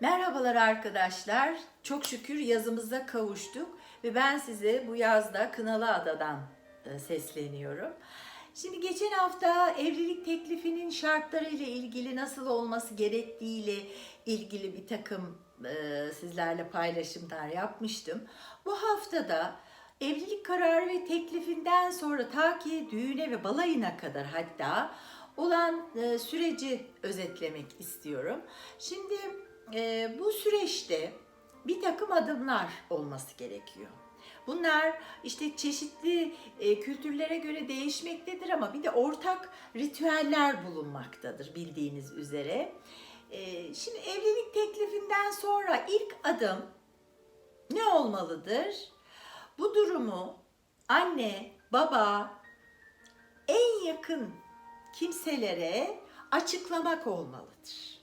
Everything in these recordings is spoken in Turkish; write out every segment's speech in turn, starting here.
Merhabalar arkadaşlar. Çok şükür yazımıza kavuştuk ve ben size bu yazda Kınalı Ada'dan e, sesleniyorum. Şimdi geçen hafta evlilik teklifinin şartları ile ilgili nasıl olması gerektiğiyle ilgili bir takım e, sizlerle paylaşımlar yapmıştım. Bu haftada evlilik kararı ve teklifinden sonra ta ki düğüne ve balayına kadar hatta olan e, süreci özetlemek istiyorum. Şimdi e, bu süreçte bir takım adımlar olması gerekiyor. Bunlar işte çeşitli e, kültürlere göre değişmektedir ama bir de ortak ritüeller bulunmaktadır bildiğiniz üzere. E, şimdi evlilik teklifinden sonra ilk adım ne olmalıdır? Bu durumu anne, baba, en yakın kimselere açıklamak olmalıdır.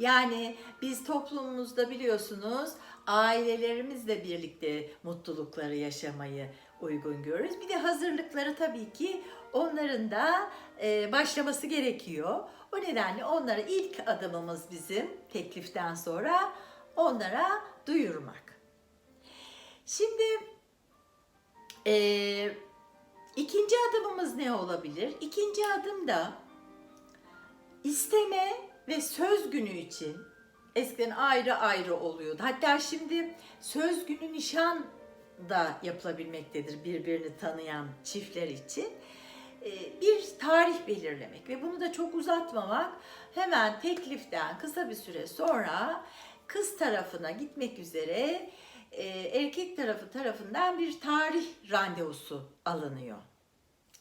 Yani biz toplumumuzda biliyorsunuz ailelerimizle birlikte mutlulukları yaşamayı uygun görürüz. Bir de hazırlıkları tabii ki onların da e, başlaması gerekiyor. O nedenle onlara ilk adımımız bizim tekliften sonra onlara duyurmak. Şimdi e, ikinci adımımız ne olabilir? İkinci adım da isteme ve söz günü için eskiden ayrı ayrı oluyordu. Hatta şimdi söz günü nişan da yapılabilmektedir birbirini tanıyan çiftler için. Ee, Bir tarih belirlemek ve bunu da çok uzatmamak hemen tekliften kısa bir süre sonra kız tarafına gitmek üzere e, erkek tarafı tarafından bir tarih randevusu alınıyor.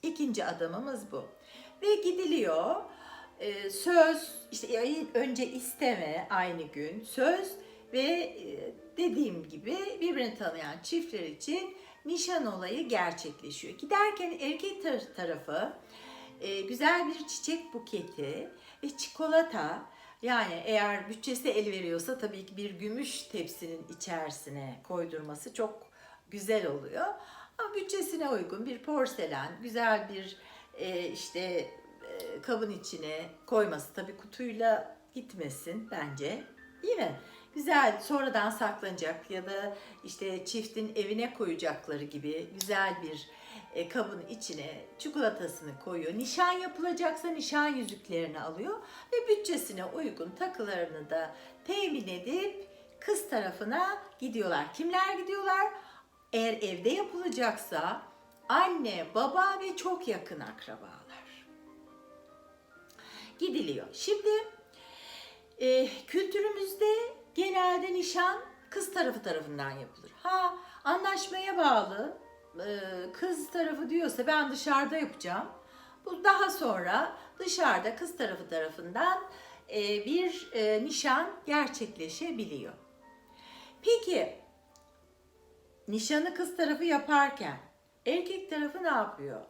İkinci adımımız bu. Ve gidiliyor. Ee, söz, işte önce isteme aynı gün, söz ve e, dediğim gibi birbirini tanıyan çiftler için nişan olayı gerçekleşiyor. Giderken erkek tar- tarafı e, güzel bir çiçek buketi ve çikolata yani eğer bütçesi el veriyorsa tabii ki bir gümüş tepsinin içerisine koydurması çok güzel oluyor. Ama bütçesine uygun bir porselen, güzel bir e, işte e, kabın içine koyması tabii kutuyla gitmesin bence. Değil mi? Güzel sonradan saklanacak ya da işte çiftin evine koyacakları gibi güzel bir e, kabın içine çikolatasını koyuyor. Nişan yapılacaksa nişan yüzüklerini alıyor ve bütçesine uygun takılarını da temin edip kız tarafına gidiyorlar. Kimler gidiyorlar? Eğer evde yapılacaksa anne, baba ve çok yakın akrabalar gidiliyor. Şimdi e, kültürümüzde genelde nişan kız tarafı tarafından yapılır. Ha anlaşmaya bağlı e, kız tarafı diyorsa ben dışarıda yapacağım. Bu daha sonra dışarıda kız tarafı tarafından e, bir e, nişan gerçekleşebiliyor. Peki nişanı kız tarafı yaparken erkek tarafı ne yapıyor?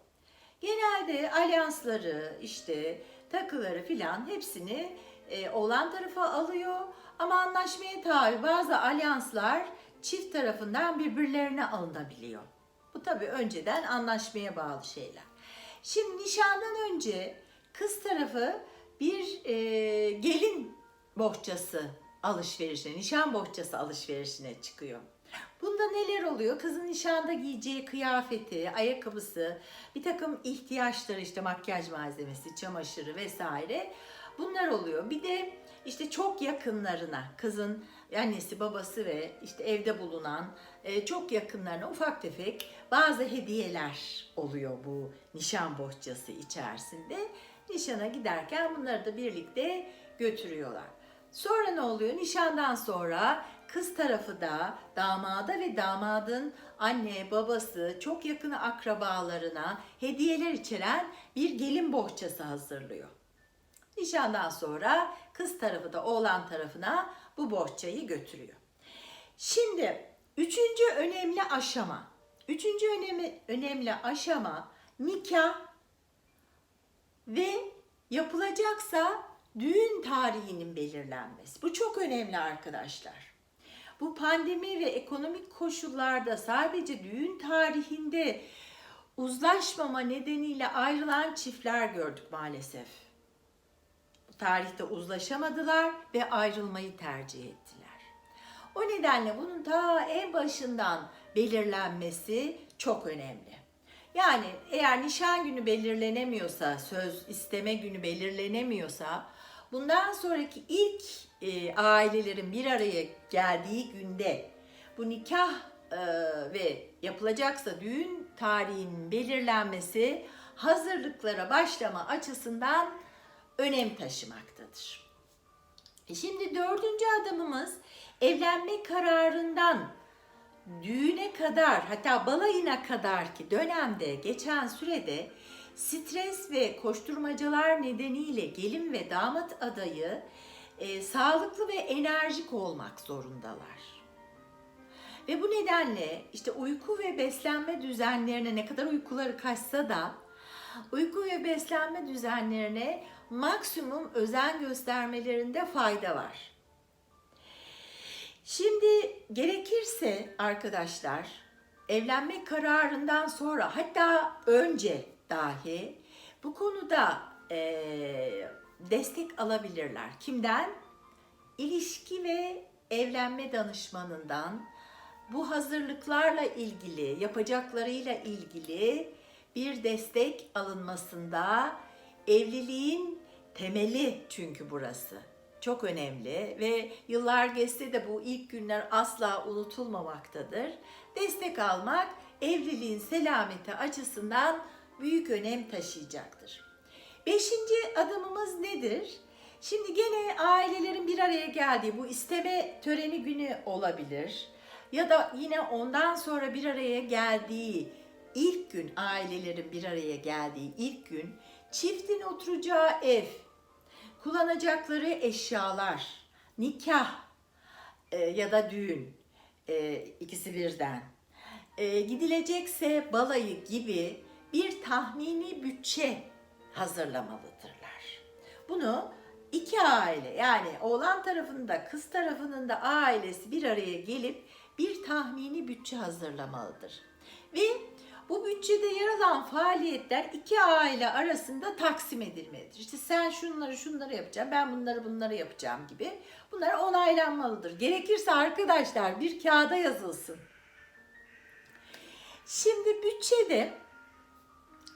Genelde alyansları, işte takıları filan hepsini e, olan tarafa alıyor. Ama anlaşmaya tabi bazı alyanslar çift tarafından birbirlerine alınabiliyor. Bu tabii önceden anlaşmaya bağlı şeyler. Şimdi nişandan önce kız tarafı bir e, gelin bohçası alışverişine, nişan bohçası alışverişine çıkıyor. Bunda neler oluyor? Kızın nişanda giyeceği kıyafeti, ayakkabısı, bir takım ihtiyaçları işte makyaj malzemesi, çamaşırı vesaire bunlar oluyor. Bir de işte çok yakınlarına, kızın annesi, babası ve işte evde bulunan e, çok yakınlarına ufak tefek bazı hediyeler oluyor bu nişan bohçası içerisinde. Nişana giderken bunları da birlikte götürüyorlar. Sonra ne oluyor? Nişandan sonra kız tarafı da damada ve damadın anne, babası, çok yakın akrabalarına hediyeler içeren bir gelin bohçası hazırlıyor. Nişandan sonra kız tarafı da oğlan tarafına bu bohçayı götürüyor. Şimdi üçüncü önemli aşama. Üçüncü önemli, önemli aşama nikah ve yapılacaksa düğün tarihinin belirlenmesi. Bu çok önemli arkadaşlar. Bu pandemi ve ekonomik koşullarda sadece düğün tarihinde uzlaşmama nedeniyle ayrılan çiftler gördük maalesef. tarihte uzlaşamadılar ve ayrılmayı tercih ettiler. O nedenle bunun ta en başından belirlenmesi çok önemli. Yani eğer nişan günü belirlenemiyorsa, söz isteme günü belirlenemiyorsa, bundan sonraki ilk e, ailelerin bir araya geldiği günde bu nikah e, ve yapılacaksa düğün tarihinin belirlenmesi hazırlıklara başlama açısından önem taşımaktadır. E Şimdi dördüncü adımımız evlenme kararından düğüne kadar hatta balayına kadar ki dönemde geçen sürede stres ve koşturmacalar nedeniyle gelin ve damat adayı e, sağlıklı ve enerjik olmak zorundalar. Ve bu nedenle işte uyku ve beslenme düzenlerine ne kadar uykuları kaçsa da uyku ve beslenme düzenlerine maksimum özen göstermelerinde fayda var. Şimdi gerekirse arkadaşlar evlenme kararından sonra hatta önce dahi bu konuda eee, destek alabilirler. Kimden? İlişki ve evlenme danışmanından bu hazırlıklarla ilgili, yapacaklarıyla ilgili bir destek alınmasında evliliğin temeli çünkü burası. Çok önemli ve yıllar geçse de bu ilk günler asla unutulmamaktadır. Destek almak evliliğin selameti açısından büyük önem taşıyacaktır. Beşinci adımımız nedir? Şimdi gene ailelerin bir araya geldiği bu isteme töreni günü olabilir. Ya da yine ondan sonra bir araya geldiği ilk gün ailelerin bir araya geldiği ilk gün çiftin oturacağı ev, kullanacakları eşyalar, nikah e, ya da düğün e, ikisi birden e, gidilecekse balayı gibi bir tahmini bütçe hazırlamalıdırlar. Bunu iki aile yani oğlan tarafında kız tarafının da ailesi bir araya gelip bir tahmini bütçe hazırlamalıdır. Ve bu bütçede yer alan faaliyetler iki aile arasında taksim edilmelidir. İşte sen şunları şunları yapacaksın, ben bunları bunları yapacağım gibi. Bunlar onaylanmalıdır. Gerekirse arkadaşlar bir kağıda yazılsın. Şimdi bütçede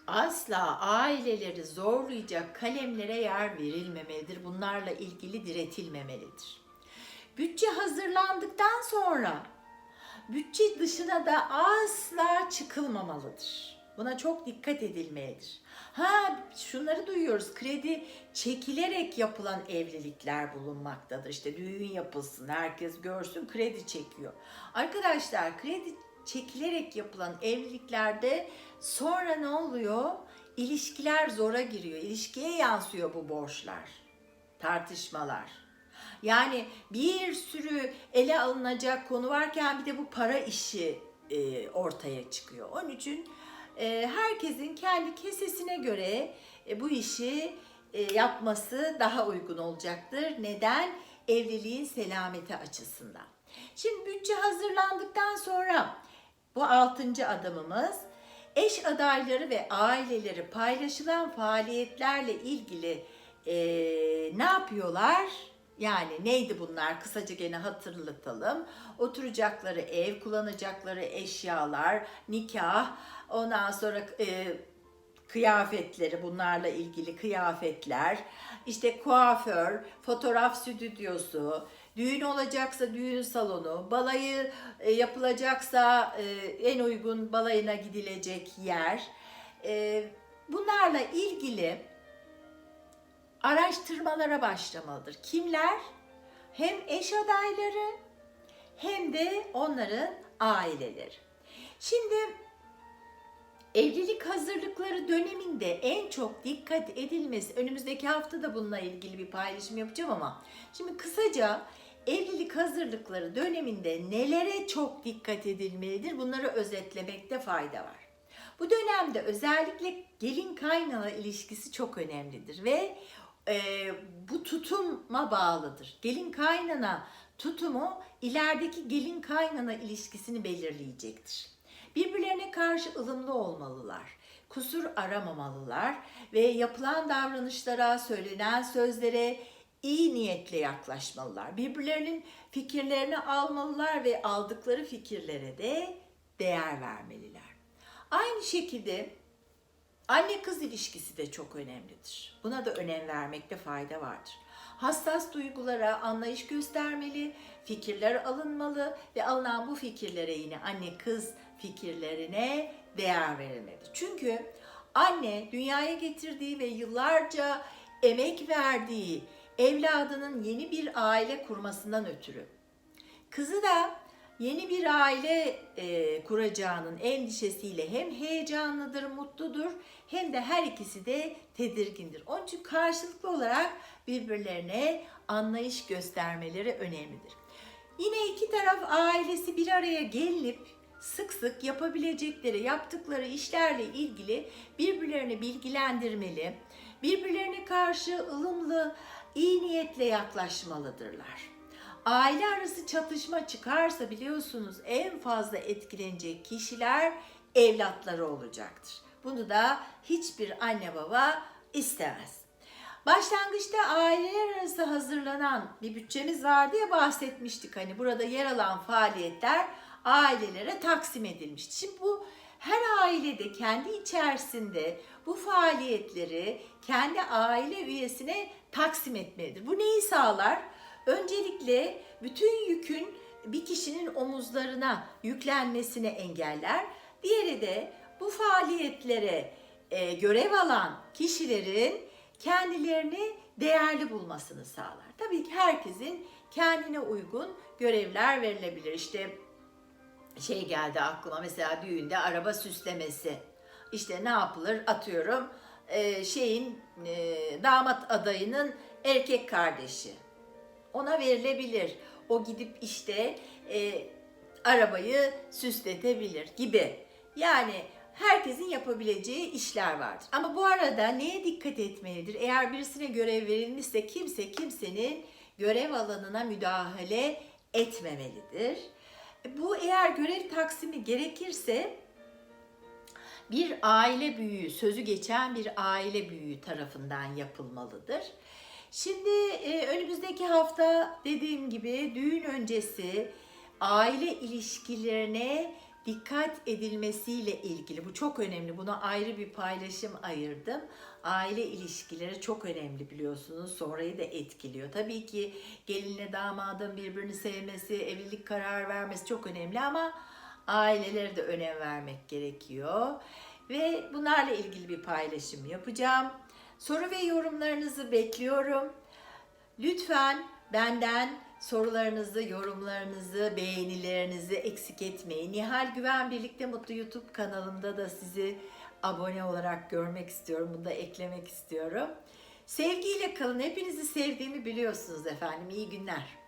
asla aileleri zorlayacak kalemlere yer verilmemelidir. Bunlarla ilgili diretilmemelidir. Bütçe hazırlandıktan sonra bütçe dışına da asla çıkılmamalıdır. Buna çok dikkat edilmelidir. Ha şunları duyuyoruz. Kredi çekilerek yapılan evlilikler bulunmaktadır. İşte düğün yapılsın, herkes görsün, kredi çekiyor. Arkadaşlar kredi çekilerek yapılan evliliklerde sonra ne oluyor? İlişkiler zora giriyor. İlişkiye yansıyor bu borçlar, tartışmalar. Yani bir sürü ele alınacak konu varken bir de bu para işi e, ortaya çıkıyor. Onun için e, herkesin kendi kesesine göre e, bu işi e, yapması daha uygun olacaktır. Neden? Evliliğin selameti açısından. Şimdi bütçe hazırlandıktan sonra bu altıncı adımımız eş adayları ve aileleri paylaşılan faaliyetlerle ilgili e, ne yapıyorlar? Yani neydi bunlar? Kısaca gene hatırlatalım. Oturacakları ev, kullanacakları eşyalar, nikah, ondan sonra e, kıyafetleri, bunlarla ilgili kıyafetler, işte kuaför, fotoğraf stüdyosu, düğün olacaksa düğün salonu, balayı e, yapılacaksa e, en uygun balayına gidilecek yer. E, bunlarla ilgili araştırmalara başlamalıdır. Kimler? Hem eş adayları hem de onların aileleri. Şimdi evlilik hazırlıkları döneminde en çok dikkat edilmesi, önümüzdeki hafta da bununla ilgili bir paylaşım yapacağım ama şimdi kısaca evlilik hazırlıkları döneminde nelere çok dikkat edilmelidir bunları özetlemekte fayda var. Bu dönemde özellikle gelin kaynana ilişkisi çok önemlidir ve e, bu tutuma bağlıdır. Gelin kaynana tutumu ilerideki gelin kaynana ilişkisini belirleyecektir. Birbirlerine karşı ılımlı olmalılar. kusur aramamalılar ve yapılan davranışlara, söylenen sözlere iyi niyetle yaklaşmalılar. Birbirlerinin fikirlerini almalılar ve aldıkları fikirlere de değer vermeliler. Aynı şekilde anne kız ilişkisi de çok önemlidir. Buna da önem vermekte fayda vardır. Hassas duygulara anlayış göstermeli, fikirler alınmalı ve alınan bu fikirlere yine anne kız fikirlerine değer verilmelidir. Çünkü anne dünyaya getirdiği ve yıllarca emek verdiği evladının yeni bir aile kurmasından ötürü kızı da yeni bir aile e, kuracağının endişesiyle hem heyecanlıdır, mutludur hem de her ikisi de tedirgindir. Onun için karşılıklı olarak birbirlerine anlayış göstermeleri önemlidir. Yine iki taraf ailesi bir araya gelinip sık sık yapabilecekleri, yaptıkları işlerle ilgili birbirlerini bilgilendirmeli, birbirlerine karşı ılımlı, iyi niyetle yaklaşmalıdırlar. Aile arası çatışma çıkarsa biliyorsunuz en fazla etkilenecek kişiler evlatları olacaktır. Bunu da hiçbir anne baba istemez. Başlangıçta aileler arası hazırlanan bir bütçemiz vardı ya bahsetmiştik hani burada yer alan faaliyetler ailelere taksim edilmişti. Şimdi bu her ailede kendi içerisinde bu faaliyetleri kendi aile üyesine taksim etmelidir. Bu neyi sağlar? Öncelikle bütün yükün bir kişinin omuzlarına yüklenmesini engeller. Diğeri de bu faaliyetlere e, görev alan kişilerin kendilerini değerli bulmasını sağlar. Tabii ki herkesin kendine uygun görevler verilebilir. İşte şey geldi aklıma mesela düğünde araba süslemesi. İşte ne yapılır atıyorum e, şeyin e, damat adayının erkek kardeşi ona verilebilir. O gidip işte e, arabayı süsletebilir gibi. Yani herkesin yapabileceği işler vardır. Ama bu arada neye dikkat etmelidir? Eğer birisine görev verilmişse kimse kimsenin görev alanına müdahale etmemelidir. Bu eğer görev taksimi gerekirse bir aile büyüğü, sözü geçen bir aile büyüğü tarafından yapılmalıdır. Şimdi e, önümüzdeki hafta dediğim gibi düğün öncesi aile ilişkilerine dikkat edilmesiyle ilgili. Bu çok önemli. Buna ayrı bir paylaşım ayırdım. Aile ilişkileri çok önemli biliyorsunuz. Sonrayı da etkiliyor. Tabii ki gelinle damadın birbirini sevmesi, evlilik karar vermesi çok önemli ama ailelere de önem vermek gerekiyor. Ve bunlarla ilgili bir paylaşım yapacağım. Soru ve yorumlarınızı bekliyorum. Lütfen benden sorularınızı, yorumlarınızı, beğenilerinizi eksik etmeyin. Nihal Güven Birlikte Mutlu YouTube kanalımda da sizi abone olarak görmek istiyorum. Bunu da eklemek istiyorum. Sevgiyle kalın. Hepinizi sevdiğimi biliyorsunuz efendim. İyi günler.